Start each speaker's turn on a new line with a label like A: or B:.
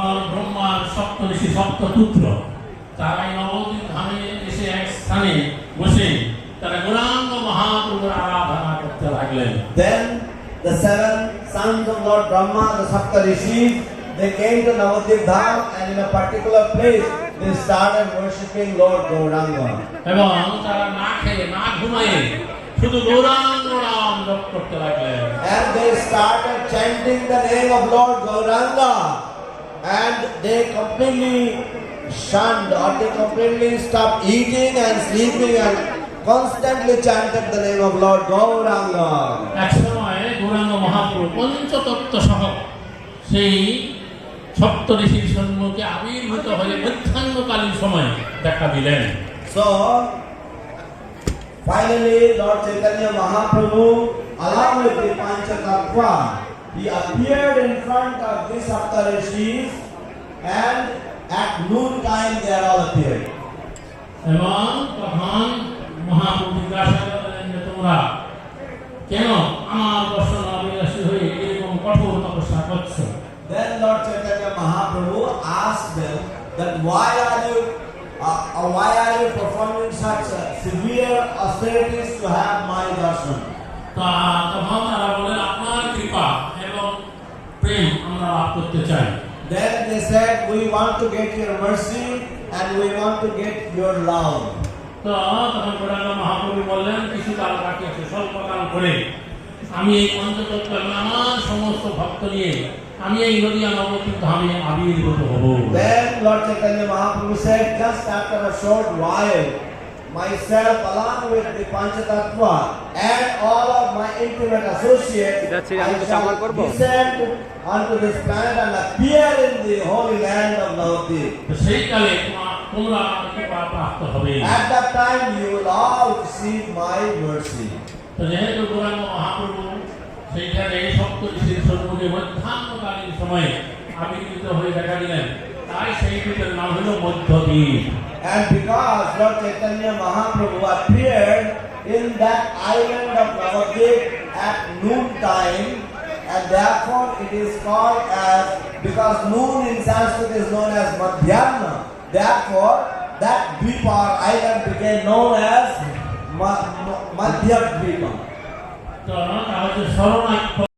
A: আর ব্রহ্মার সপ্ত ঋষি সপ্ত পুত্র তারা এই নবদ্বীপ ধামে এসে এক স্থানে বসে তারা গৌরাঙ্গ মহাপ্রভুর আরাধনা করতে লাগলেন
B: Then the seven sons of Lord Brahma, the Sapta Rishis, they came to Navadvip Dham and in a particular place they started worshipping Lord Gauranga.
A: এবং তারা না খেয়ে না ঘুমায়ে শুধু গৌরাঙ্গ নাম জপ করতে লাগলেন
B: And they started chanting the name of Lord Gauranga and they completely shunned or they completely stopped eating and sleeping and constantly chanted the name of Lord Gauranga.
A: এক সময় গৌরাঙ্গ মহাপ্রভু পঞ্চতত্ত্ব সহ সেই সপ্ত ঋষির সম্মুখে আবির্ভূত হয়ে মধ্যাহ্নকালীন সময় দেখা দিলেন
B: So, finally, Lord Chaitanya Mahaprabhu, along with the Panchatattva, he appeared in front of these Saptarishis and at noon time they all appeared.
A: এবং তখন মহাপ্রভু জিজ্ঞাসা করলেন যে তোমরা কেন আমার দর্শন অবিলাসী হয়ে এরকম কঠোর তপস্যা করছো
B: Then Lord Chaitanya Mahaprabhu asked them that why are you uh, uh, why are you performing such uh, severe austerities to have my darshan?
A: তা তখন তারা বলে আপনার করতে চাই
B: Then they said, we want to get your mercy and we want to get your love.
A: তো তখন গৌরাঙ্গ মহাপ্রভু বললেন কিছু কাল কাটিয়েছে স্বল্পকাল করে আমি এই পঞ্চতত্ত্ব এবং আমার সমস্ত ভক্ত নিয়ে আমি এই নদীয়া নবদ্বীপ ধামে আবির্ভূত হব
B: Then Lord Chaitanya Mahaprabhu said, just after a short while, myself along with the Panchatattva and all of my intimate associates, I shall descend onto this planet and appear in the holy land of Navadvip. At that time, you will all receive my mercy.
A: তো যেহেতু গৌরাঙ্গ মহাপ্রভু সেইখানে সম্মুখে মধ্যাহ্নকালীন সময়ে আবির্ভূত হয়ে দেখা দিলেন তাই সেই দ্বীপের নাম হলো মধ্যদ্বীপ
B: And because Lord Chaitanya Mahaprabhu appeared in that island of Navadvip at noon time, and therefore it is called as, because noon in Sanskrit is known as Madhyana, therefore that Dvipa or island became known as Ma- Ma- Madhya Dvipa.